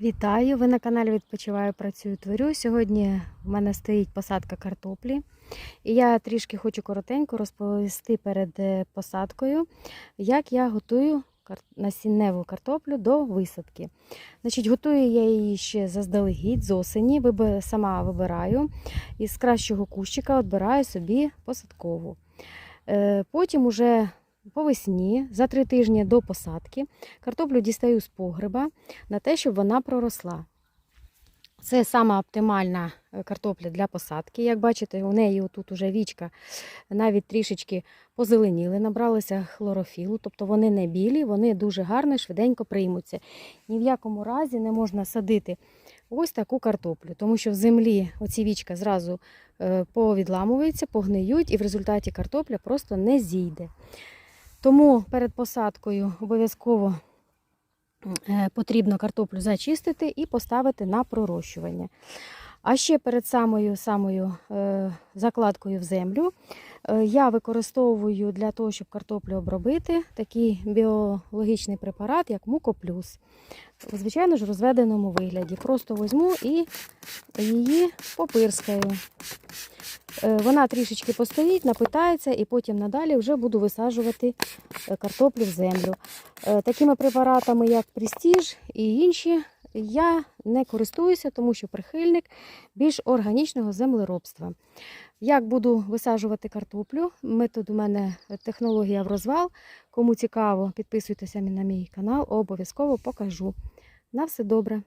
Вітаю! Ви на каналі Відпочиваю, працюю, творю. Сьогодні в мене стоїть посадка картоплі. І я трішки хочу коротенько розповісти перед е, посадкою, як я готую насінневу картоплю до висадки. Значить, готую я її ще заздалегідь з осені, сама вибираю. Із кращого кущика відбираю собі посадкову. Е, Потім уже по весні, за три тижні до посадки, картоплю дістаю з погреба на те, щоб вона проросла. Це сама оптимальна е, картопля для посадки. Як бачите, у неї тут уже вічка навіть трішечки позеленіли, набралися хлорофілу, тобто вони не білі, вони дуже гарно і швиденько приймуться. Ні в якому разі не можна садити ось таку картоплю, тому що в землі оці вічка зразу е, повідламуються, погниють, і в результаті картопля просто не зійде. Тому перед посадкою обов'язково е, потрібно картоплю зачистити і поставити на пророщування. А ще перед самою самою е, закладкою в землю е, я використовую для того, щоб картоплю обробити, такий біологічний препарат, як мукоплюс. Звичайно ж, в розведеному вигляді. Просто візьму і її попирскаю. Е, Вона трішечки постоїть, напитається, і потім надалі вже буду висаджувати картоплю в землю. Такими препаратами, як Престіж і інші, я не користуюся, тому що прихильник більш органічного землеробства. Як буду висаджувати картоплю? Метод у мене технологія в розвал. Кому цікаво, підписуйтеся на мій канал, обов'язково покажу. На все добре.